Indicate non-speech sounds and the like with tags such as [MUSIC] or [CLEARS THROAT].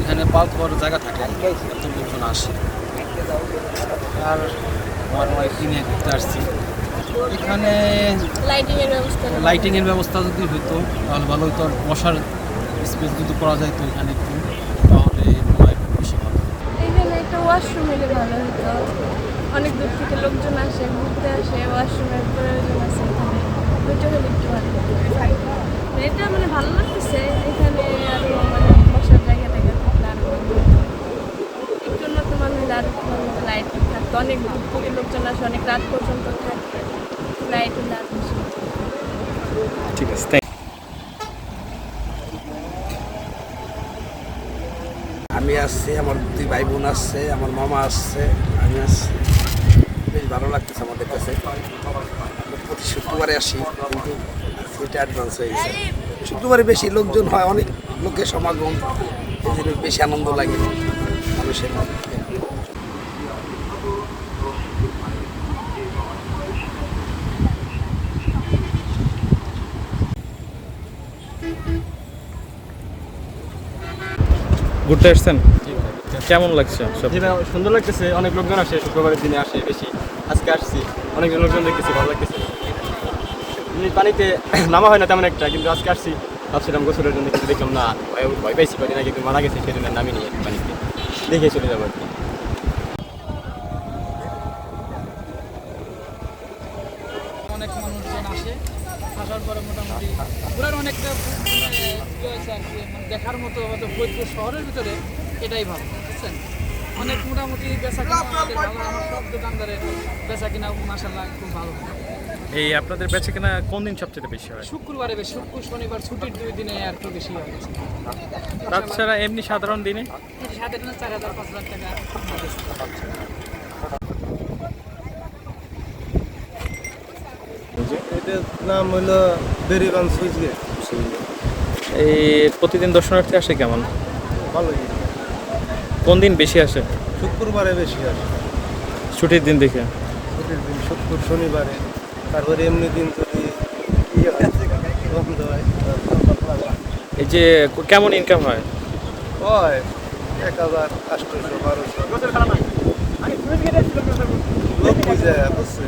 এখানে পাল খাওয়ার জায়গা থাকে। এত লোকজন আসে। আর আমার ওয়াইফ নিয়ে ঘুরতে আসছি। এখানে লাইটিংয়ের ব্যবস্থা যদি হইতো তাহলে ভালো হতো আর বসার স্পেস যদি করা যায় তো এখানে একটু তাহলে বেশি ভালো এখানে একটা ওয়াশরুম এলে ভালো হতো অনেক দূর থেকে লোকজন আসে ঘুরতে আসে ওয়াশরুমের প্রয়োজন আছে এখানে দুটো হলে একটু ভালো হতো। এটা মানে ভালো লাগতেছে এখানে আরও মানে বসার জায়গা টায়গা থাকলে আরও ভালো হতো। একটু উন্নত মান হলে আরও ভালো হতো লাইটিং থাকতো অনেক লোকজন আসে অনেক রাত পর্যন্ত থাকে। লাইট। ঠিক আছে আমি আসছি আমার দুই ভাই বোন আসছে আমার মামা আসছে আমি আসছি। বেশ ভালো লাগতেছে আমাদের কাছে প্রতি শুক্রবারে আসি কিন্তু সেটা অ্যাডভান্স হয়ে গেছে। শুক্রবারে বেশি লোকজন হয় অনেক লোকের সমাগম এই জন্য বেশি আনন্দ লাগে মানুষের মধ্যে। ঘুরতে আসছেন? কেমন লাগছে সুন্দর লাগতেছে। অনেক লোকজন আসে শুক্রবারের দিনে আসে বেশি। আজকে আসছি। অনেক লোকজন দেখতেছি ভালো লাগতেছে। পানিতে [CLEARS THROAT] নামা হয় না তেমন একটা কিন্তু আজকে আসছি। ভাবছিলাম গোসলের জন্য কিন্তু দেখলাম না ভয় পাইছি কদিন আগে কিন্তু মারা গেছে সেজন্য নামি নিয়ে পানিতে। দেখে চলে যাব আর কি। অনেক মানুষজন আসে। আসার পরে মোটামুটি ঘোরার অনেকটা ইয়ে হয়েছে আর কি মানে দেখার মতো হয়তো ফরিদপুর শহরের ভিতরে এটাই ভালো বুঝছেন? অনেক মোটামুটি বেচা কিনা আমাদের ভালো আমার সব দোকানদারের বেচা কিনা মাসাল্লাহ খুব ভালো। এই আপনাদের বেচে কেনা কোন দিন সবচেয়ে বেশি হয়? শুক্রবারে বেশ শুক্র শনিবার ছুটির দুই দিনে আর কি বেশি হয় তাছাড়া এমনি সাধারণ দিনে? সাধারণ চার হাজার পাঁচ হাজার টাকা। এটার নাম হলো বেরিবান সুইচ গেট এই প্রতিদিন দর্শনার্থী আসে কেমন? ভালোই। কোন দিন বেশি আসে? শুক্রবারে বেশি আসে। ছুটির দিন দেখে। ছুটির দিন শুক্র শনিবারে। তারপরে এমনি দিন যদি ইয়ে হয়, বন্ধ হয় এই যে কেমন ইনকাম হয়? হয় এক হাজার আটশোশো বারোশো। লোক বুঝে বুঝছে